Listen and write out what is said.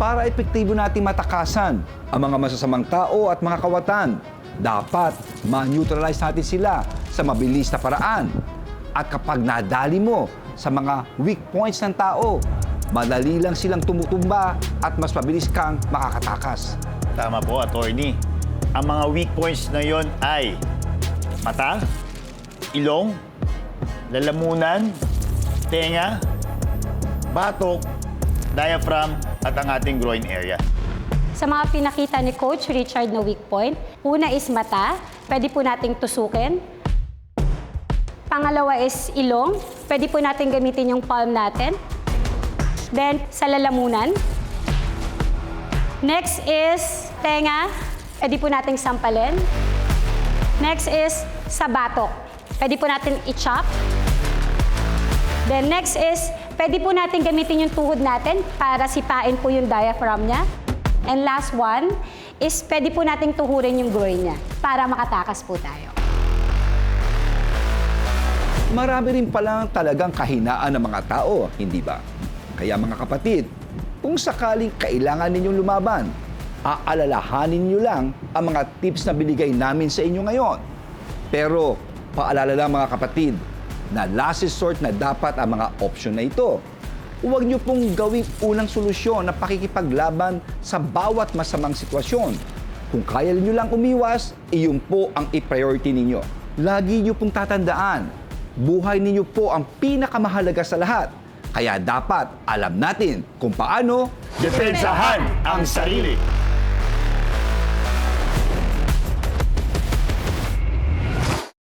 Para epektibo nating matakasan ang mga masasamang tao at mga kawatan, dapat ma-neutralize natin sila sa mabilis na paraan. At kapag nadali mo sa mga weak points ng tao, madali lang silang tumutumba at mas mabilis kang makakatakas. Tama po, attorney. Ang mga weak points na yon ay mata, ilong, lalamunan, tenga, batok, diaphragm, at ang ating groin area. Sa mga pinakita ni Coach Richard na weak point, una is mata, pwede po nating tusukin. Pangalawa is ilong, pwede po natin gamitin yung palm natin. Then, sa lalamunan. Next is tenga, pwede po nating sampalin. Next is sa batok, pwede po natin i-chop. Then next is, pwede po natin gamitin yung tuhod natin para sipain po yung diaphragm niya. And last one is pwede po nating tuhurin yung groin niya para makatakas po tayo. Marami rin palang talagang kahinaan ng mga tao, hindi ba? Kaya mga kapatid, kung sakaling kailangan ninyong lumaban, aalalahanin niyo lang ang mga tips na binigay namin sa inyo ngayon. Pero paalala lang mga kapatid, na last resort na dapat ang mga option na ito. Huwag niyo pong gawing unang solusyon na pakikipaglaban sa bawat masamang sitwasyon. Kung kaya niyo lang umiwas, iyon po ang i-priority ninyo. Lagi niyo pong tatandaan, buhay ninyo po ang pinakamahalaga sa lahat. Kaya dapat alam natin kung paano Depensahan ang sarili.